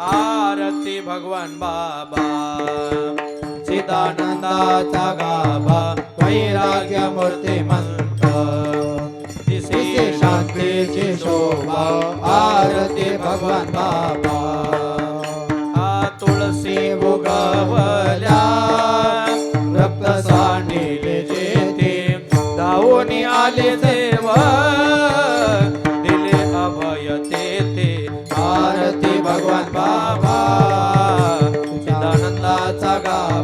आरती भगवान बाबा चिदानंदाचा गाभा वैराग्य मूर्ती मंत दिसे शांतीची शोभा आरती भगवान बाबा. आ तुळसी उगवल्या रक्त सांडिले जेते धावून आले देवा.